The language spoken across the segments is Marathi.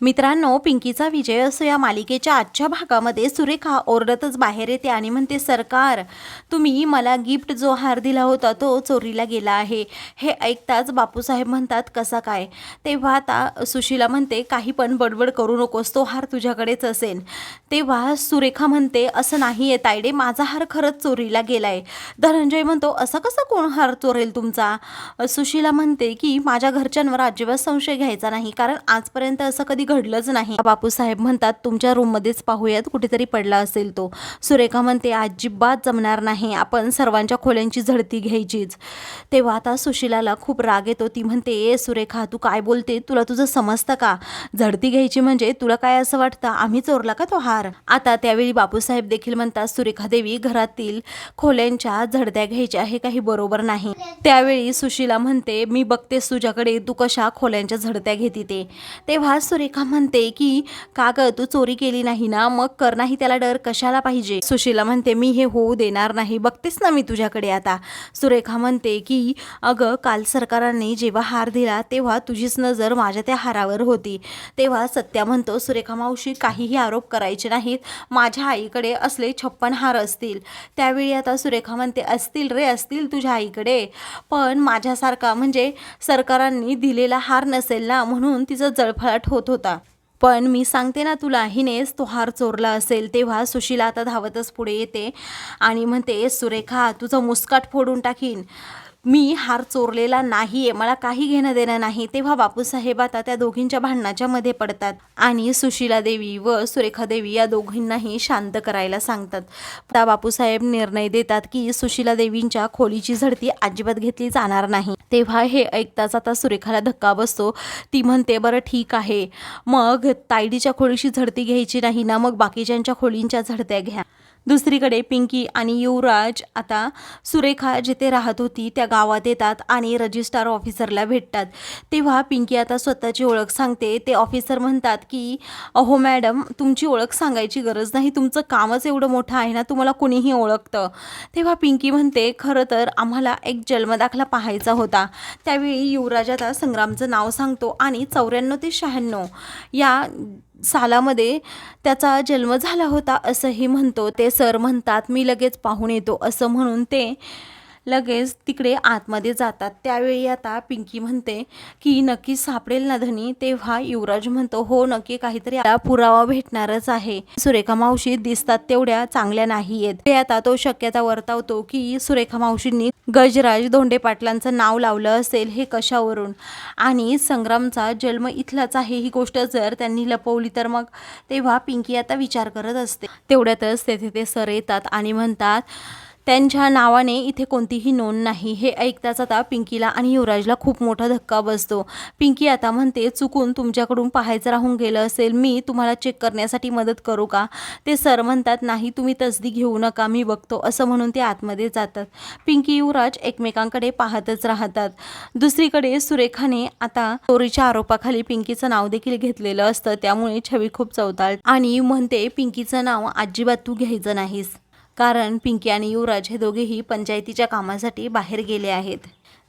मित्रांनो पिंकीचा विजय असो या मालिकेच्या आजच्या भागामध्ये सुरेखा ओरडतच बाहेर येते आणि म्हणते सरकार तुम्ही मला गिफ्ट जो हार दिला होता तो चोरीला गेला आहे. हे ऐकताच बापूसाहेब म्हणतात कसा काय? तेव्हा आता सुशीला म्हणते काही पण बडबड करू नकोस तो हार तुझ्याकडेच असेल. तेव्हा सुरेखा म्हणते असं नाही आहे तायडे माझा हार खरंच चोरीला गेला आहे धनंजय म्हणतो असा कसा कोण हार चोरेल तुमचा? सुशीला म्हणते की माझ्या घरच्यांवर अजिबात संशय घ्यायचा नाही कारण आजपर्यंत असं कधी घडलंच नाही. बापूसाहेब म्हणतात तुमच्या रूममध्येच पाहूयात कुठेतरी पडला असेल तो. सुरेखा म्हणते अजिबात जमणार नाही आपण सर्वांच्या खोल्यांची झडती घ्यायचीच. तेव्हा आता सुशिलाला खूप राग येतो. ती म्हणते ए सुरेखा तू काय बोलते? तुला तुझं समजतं का? झडती घ्यायची म्हणजे तुला काय असं वाटतं? आम्ही चोरला का तो हार? आता त्यावेळी बापूसाहेब देखील म्हणतात सुरेखा देवी घरातील खोल्यांच्या झडत्या घ्यायच्या हे काही बरोबर नाही. त्यावेळी सुशीला म्हणते मी बघतेस तुझ्याकडे तू कशा खोल्यांच्या झडत्या घेते ते. तेव्हा सुरेखा का म्हणते की का ग तू चोरी केली नाही ना? मग कर नाही त्याला डर कशाला पाहिजे? सुशीला म्हणते मी हे होऊ देणार नाही बघतेस ना मी तुझ्याकडे आता. सुरेखा म्हणते की अगं काल सरकारांनी जेव्हा हार दिला तेव्हा तुझीच नजर माझ्या त्या हारावर होती. तेव्हा सत्या म्हणतो सुरेखा मावशी काहीही आरोप करायचे नाहीत. माझ्या आईकडे असले छप्पन हार असतील. त्यावेळी आता सुरेखा म्हणते असतील रे असतील तुझ्या आईकडे. पण माझ्यासारखा म्हणजे सरकारांनी दिलेला हार नसेल ना? म्हणून तिचं जळफळाट होत होता. पण मी सांगते ना तुला हिनेच तो हार चोरला असेल तेव्हा सुशीला आता धावतच पुढे येते आणि म्हणते सुरेखा तुझं मुस्काट फोडून टाकीन. मी हार चोरलेला नाही आहे मला काही घेणं देणं नाही तेव्हा बापूसाहेब आता त्या दोघींच्या भांडणाच्या मध्ये पडतात. आणि सुशीला देवी व सुरेखा देवी या दोघींनाही शांत करायला सांगतात. त्या बापूसाहेब निर्णय देतात की सुशीला देवींच्या खोलीची झडती अजिबात घेतली जाणार नाही. तेव्हा हे ऐकताच आता सुरेखाला धक्का बसतो. ती म्हणते बरं ठीक आहे. मग तायडीच्या खोलीची झडती घ्यायची नाही ना मग बाकीच्यांच्या खोलींच्या झडत्या घ्या. दुसरीकडे पिंकी आणि युवराज आता सुरेखा जिथे राहत होती त्या गावात येतात आणि रजिस्ट्रार ऑफिसरला भेटतात. तेव्हा पिंकी आता स्वतःची ओळख सांगते. ते ऑफिसर म्हणतात की अहो मॅडम तुमची ओळख सांगायची गरज नाही. तुमचं कामच एवढं मोठं आहे ना तुम्हाला कोणीही ओळखतं. तेव्हा पिंकी म्हणते खरं तर आम्हाला एक जन्मदाखला पाहायचा होता. त्यावेळी युवराज आता संग्रामचं नाव सांगतो आणि चौऱ्याण्णव ते शहाण्णव या सालामध्ये त्याचा जन्म झाला होता असंही म्हणतो. ते सर म्हणतात मी लगेच पाहून येतो असं म्हणून ते लगेच तिकडे आतमध्ये जातात. त्यावेळी आता पिंकी म्हणते की नक्की सापडेल ना धनी? तेव्हा युवराज म्हणतो हो नक्की काहीतरी आता पुरावा भेटणारच आहे. सुरेखा मावशी दिसतात तेवढ्या चांगल्या नाही आहेत ते आता तो शक्यता वर्तवतो की सुरेखा मावशींनी गजराज धोंडे पाटलांचं नाव लावलं असेल हे कशावरून? आणि संग्रामचा जन्म इथलाच आहे ही गोष्ट जर त्यांनी लपवली तर मग? तेव्हा पिंकी आता विचार करत असते. तेवढ्यातच तेथे ते सर येतात आणि म्हणतात त्यांच्या नावाने इथे कोणतीही नोंद नाही. हे ऐकताच आता पिंकीला आणि युवराजला खूप मोठा धक्का बसतो. पिंकी आता म्हणते चुकून तुमच्याकडून पाहायचं राहून गेलं असेल मी तुम्हाला चेक करण्यासाठी मदत करू का? ते सर म्हणतात नाही तुम्ही तसदी घेऊ नका मी बघतो असं म्हणून ते आतमध्ये जातात. पिंकी युवराज एकमेकांकडे पाहतच राहतात. दुसरीकडे सुरेखाने आता चोरीच्या आरोपाखाली पिंकीचं नाव देखील घेतलेलं असतं. त्यामुळे छवी खूप चवताळ आणि म्हणते पिंकीचं नाव अजिबात तू घ्यायचं नाहीस. कारण पिंकी आणि युवराज हे दोघेही पंचायतीच्या कामासाठी बाहेर गेले आहेत.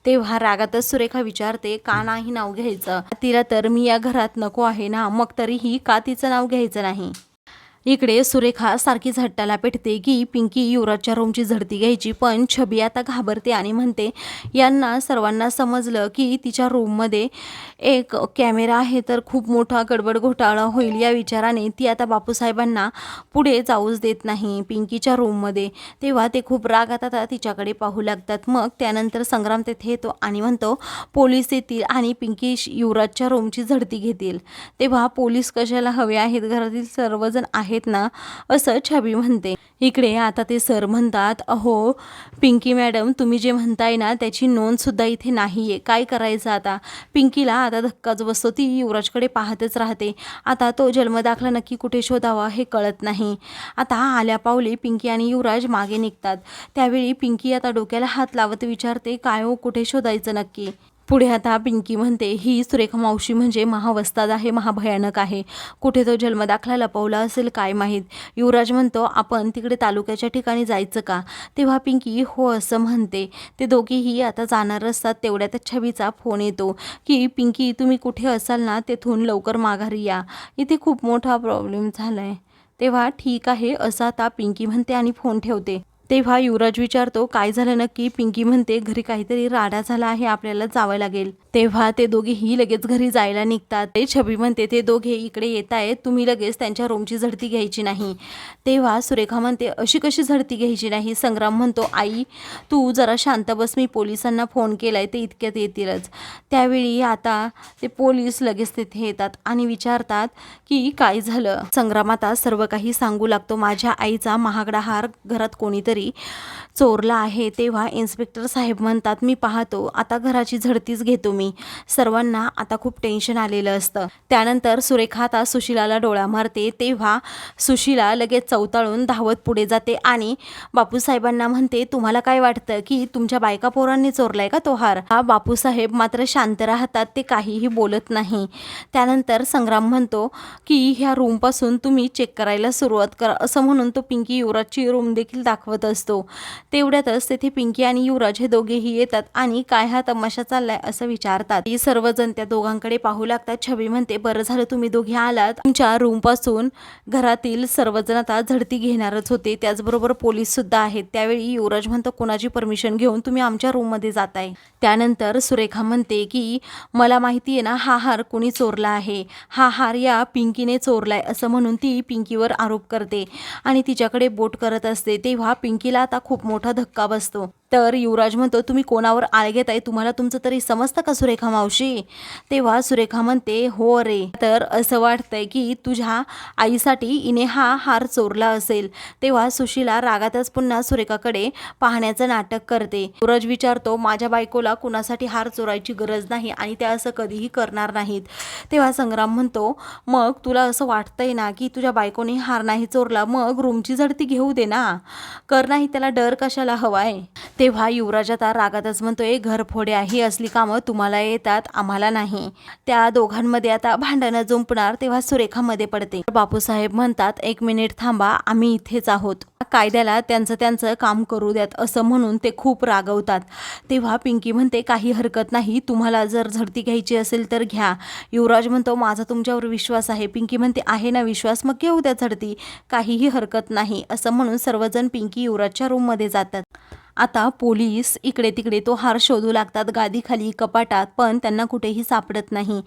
तेव्हा रागातच सुरेखा विचारते का नाही नाव घ्यायचं? तिला तर मी या घरात नको आहे ना मग तरीही का तिचं नाव घ्यायचं नाही? इकडे सुरेखा सारखी झट्टाला पेटते की पिंकी युवराजच्या रूमची झडती घ्यायची पण छबी आता घाबरते आणि म्हणते यांना सर्वांना समजलं की तिच्या रूममध्ये एक कॅमेरा आहे तर खूप मोठा गडबड घोटाळा होईल या विचाराने ती आता बापूसाहेबांना पुढे जाऊच देत नाही पिंकीच्या रूममध्ये. तेव्हा ते खूप राग आता तिच्याकडे पाहू लागतात. मग त्यानंतर संग्राम तेथे येतो आणि म्हणतो पोलीस येतील आणि पिंकी श- युवराजच्या रूमची झडती घेतील. तेव्हा पोलीस कशाला हवे आहेत? घरातील सर्वजण आहेत आहेत ना असं छबी म्हणते. इकडे आता ते सर म्हणतात अहो पिंकी मॅडम तुम्ही जे म्हणताय ना त्याची नोंदसुद्धा इथे नाही आहे काय करायचं आता? पिंकीला आता धक्काच बसतो ती युवराजकडे पाहतच राहते. आता तो जन्मदाखला नक्की कुठे शोधावा हे कळत नाही. आता आल्या पावले पिंकी आणि युवराज मागे निघतात. त्यावेळी पिंकी आता डोक्याला हात लावत विचारते काय हो कुठे शोधायचं नक्की? पुढे आता पिंकी म्हणते ही सुरेखा मावशी म्हणजे महावस्ताद आहे महाभयानक आहे. कुठे तो जन्मदाखला लपवला असेल काय माहीत? युवराज म्हणतो आपण तिकडे तालुक्याच्या ठिकाणी जायचं का? तेव्हा पिंकी हो असं म्हणते. ते दोघीही आता जाणार असतात तेवढ्यात छवीचा फोन येतो की पिंकी तुम्ही कुठे असाल ना तेथून लवकर माघारी या. इथे खूप मोठा प्रॉब्लेम झाला आहे तेव्हा ठीक आहे असं आता पिंकी म्हणते आणि फोन ठेवते. तेव्हा युवराज विचारतो काय झालं नक्की? पिंकी म्हणते घरी काहीतरी राडा झाला आहे आपल्याला जावं लागेल. तेव्हा ते दोघेही लगेच घरी जायला निघतात. ते छबी म्हणते ते दोघे इकडे येत आहेत तुम्ही लगेच त्यांच्या रूमची झडती घ्यायची नाही. तेव्हा सुरेखा म्हणते अशी कशी झडती घ्यायची नाही? संग्राम म्हणतो आई तू जरा शांत बस मी पोलिसांना फोन केलाय ते इतक्यात येतीलच. त्यावेळी आता ते पोलीस लगेच तिथे येतात आणि विचारतात की काय झालं? संग्राम आता सर्व काही सांगू लागतो माझ्या आईचा महागडा हार घरात कोणीतरी चोरला आहे तेव्हा इन्स्पेक्टर साहेब म्हणतात मी पाहतो आता घराची झडतीच घेतो मी. सर्वांना आता खूप टेन्शन आलेलं असतं. त्यानंतर सुरेखा आता सुशिलाला डोळा मारते तेव्हा सुशिला लगेच चौताळून धावत पुढे जाते आणि बापूसाहेबांना म्हणते तुम्हाला काय वाटतं की तुमच्या बायका पोरांनी चोरलाय का तो हार? हा बापूसाहेब मात्र शांत राहतात ते काहीही बोलत नाही. त्यानंतर संग्राम म्हणतो की ह्या रूमपासून तुम्ही चेक करायला सुरुवात करा. असं म्हणून तो पिंकी युवराजची रूम देखील दाखवत असतो. तेवढ्यातच तेथे पिंकी आणि युवराज हे दोघेही येतात आणि काय हा तमाशा चाललाय असं विचारतात. ती सर्वजण त्या दोघांकडे पाहू लागतात. छबी म्हणते बरं झालं तुम्ही दोघे आलात. तुमच्या रूमपासून घरातील सर्वजण आता झडती घेणारच होते. त्याचबरोबर पोलीस सुद्धा आहेत. त्यावेळी युवराज म्हणतो कोणाची परमिशन घेऊन तुम्ही आमच्या रूममध्ये जाताय? त्यानंतर सुरेखा म्हणते की मला माहिती आहे ना हा हार कोणी चोरला आहे? हा हार या पिंकीने चोरलाय असं म्हणून ती पिंकीवर आरोप करते आणि तिच्याकडे बोट करत असते. तेव्हा पिंकीला आता खूप मोठा धक्का बसतो. तर युवराज म्हणतो तुम्ही कोणावर आळ घेताय? तुम्हाला तुमचं तरी समजतं का सुरेखा मावशी? तेव्हा सुरेखा म्हणते हो रे. तर असं वाटतंय की तुझ्या आईसाठी इने हा हार चोरला असेल. तेव्हा सुशीला रागातच पुन्हा सुरेखाकडे पाहण्याचं नाटक करते. युवराज विचारतो माझ्या बायकोला कुणासाठी हार चोरायची गरज नाही आणि त्या असं कधीही करणार नाहीत. तेव्हा संग्राम म्हणतो मग तुला असं वाटतंय ना की तुझ्या बायकोने हार नाही चोरला? मग रूमची झडती घेऊ दे ना. कर नाही त्याला डर कशाला हवाय? तेव्हा युवराज आता रागातच म्हणतोय घरफोडे ही असली कामं तुम्हाला येतात आम्हाला नाही. त्या दोघांमध्ये आता भांडणं जुंपणार तेव्हा सुरेखामध्ये पडते. बापूसाहेब म्हणतात एक मिनिट थांबा आम्ही इथेच आहोत. कायद्याला त्यांचं त्यांचं काम करू द्यात असं म्हणून ते खूप रागवतात. तेव्हा पिंकी म्हणते काही हरकत नाही तुम्हाला जर झडती घ्यायची असेल तर घ्या. युवराज म्हणतो माझा तुमच्यावर विश्वास आहे. पिंकी म्हणते आहे ना विश्वास मग घेऊ द्या झडती. काहीही हरकत नाही. असं म्हणून सर्वजण पिंकी युवराजच्या रूममध्ये जातात. आता पोलीस इकडे तिकडे तो हार शोधू लागतात गादीखाली कपाटात पण त्यांना कुठेही सापडत नाही.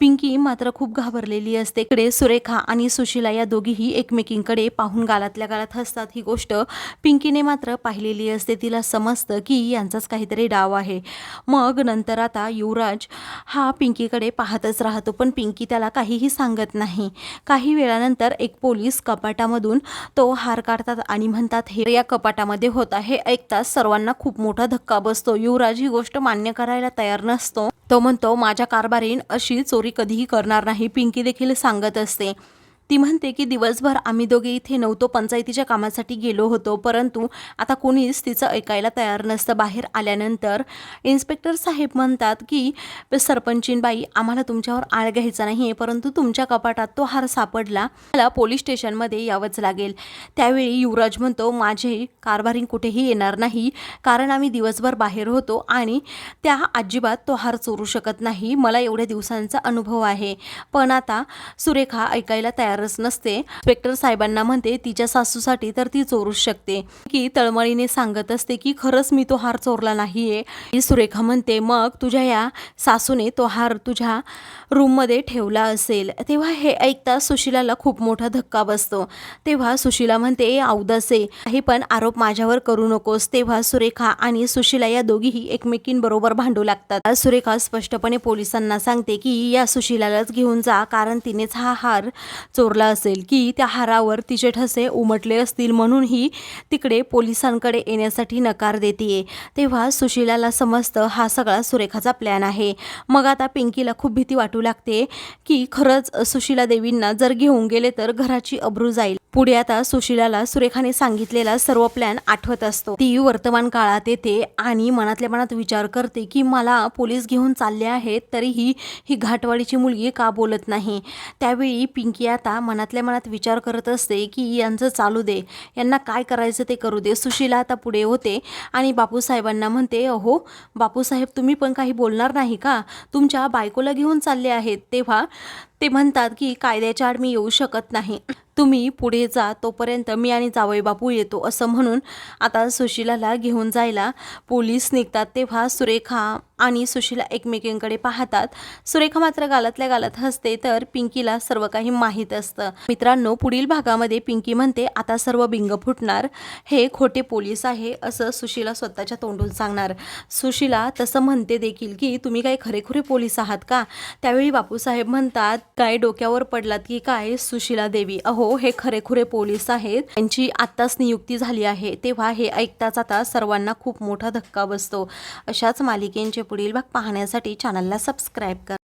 पिंकी मात्र खूप घाबरलेली असते. इकडे सुरेखा आणि सुशिला या दोघीही एकमेकींकडे पाहून गालातल्या गालात हसतात. ही गोष्ट पिंकीने मात्र पाहिलेली असते. तिला समजतं की यांचाच काहीतरी डाव आहे. मग नंतर आता युवराज हा पिंकीकडे पाहतच राहतो पण पिंकी त्याला काहीही सांगत नाही. काही वेळानंतर एक पोलीस कपाटामधून तो हार काढतात आणि म्हणतात हे या कपाटामध्ये होता हे ऐकताच सर्वांना खूप मोठा धक्का बसतो. युवराज ही गोष्ट मान्य करायला तयार नसतो. तो म्हणतो माझ्या कारभारीन अशी चोरी कधीही करणार नाही पिंकी देखील सांगत असते. ती म्हणते की दिवसभर आम्ही दोघे इथे नव्हतो पंचायतीच्या कामासाठी गेलो होतो परंतु आता कोणीच तिचं ऐकायला तयार नसतं. बाहेर आल्यानंतर इन्स्पेक्टर साहेब म्हणतात की सरपंचीनबाई आम्हाला तुमच्यावर आळ घ्यायचा नाही आहे परंतु तुमच्या कपाटात तो हार सापडला. मला पोलीस स्टेशनमध्ये यावंच लागेल. त्यावेळी युवराज म्हणतो माझे कारभारी कुठेही येणार नाही कारण आम्ही दिवसभर बाहेर होतो आणि त्या अजिबात तो हार चोरू शकत नाही. मला एवढ्या दिवसांचा अनुभव आहे. पण आता सुरेखा ऐकायला तयार फारच नसते. इन्स्पेक्टर साहेबांना म्हणते तिच्या सासूसाठी तर ती चोरूच शकते. की तळमळीने सांगत असते की खरंच मी तो हार चोरला नाहीये. ही सुरेखा म्हणते मग तुझ्या या सासूने तो हार तुझ्या रूममध्ये ठेवला असेल. तेव्हा हे ऐकता सुशिलाला खूप मोठा धक्का बसतो. तेव्हा सुशिला म्हणते औदासे हे पण आरोप माझ्यावर करू नकोस. तेव्हा सुरेखा आणि सुशिला या दोघीही एकमेकींबरोबर भांडू लागतात. सुरेखा स्पष्टपणे पोलिसांना सांगते की या सुशिलालाच घेऊन जा कारण तिनेच हा हार चोर चोरला असेल की त्या हारावर तिचे ठसे उमटले असतील म्हणूनही तिकडे पोलिसांकडे येण्यासाठी नकार देते तेव्हा सुशिलाला समजतं हा सगळा सुरेखाचा प्लॅन आहे. मग आता पिंकीला खूप भीती वाटू लागते की खरंच सुशिला देवींना जर घेऊन गेले तर घराची अब्रू जाईल. पुढे आता सुशिलाला सुरेखाने सांगितलेला सर्व प्लॅन आठवत असतो. ती वर्तमान काळात येते आणि मनातल्या मनात विचार करते की मला पोलीस घेऊन चालले आहेत तरीही ही घाटवाडीची मुलगी का बोलत नाही? त्यावेळी पिंकी आता मनातल्या मनात विचार करत असते की यांचं चालू दे. यांना काय करायचं ते करू दे. सुशीला आता पुढे होते आणि बापूसाहेबांना म्हणते अहो बापूसाहेब तुम्ही पण काही बोलणार नाही का? तुमच्या बायकोला घेऊन चालले आहेत. तेव्हा ते म्हणतात की कायद्याच्या आड मी येऊ शकत नाही. तुम्ही पुढे जा तोपर्यंत मी आणि जावई बापू येतो असं म्हणून आता सुशिलाला घेऊन जायला पोलीस निघतात तेव्हा सुरेखा आणि सुशिला एकमेकींकडे पाहतात. सुरेखा मात्र गालातल्या गालात हसते तर पिंकीला सर्व काही माहीत असतं. मित्रांनो पुढील भागामध्ये पिंकी म्हणते आता सर्व बिंग फुटणार. हे खोटे पोलीस आहे असं सुशिला स्वतःच्या तोंडून सांगणार. सुशिला तसं म्हणते देखील की तुम्ही काही खरेखुरे पोलीस आहात का? त्यावेळी बापूसाहेब म्हणतात काय डोक्यावर पडलात की काय सुशीला देवी? अहो हे खरेखुरे पोलीस आहेत. त्यांची आत्ताच नियुक्ती झाली आहे. तेव्हा हे ऐकताच आता सर्वांना खूप मोठा धक्का बसतो. अशाच मालिकेंचे पुढील भाग पाहण्यासाठी चॅनलला सबस्क्राईब करा.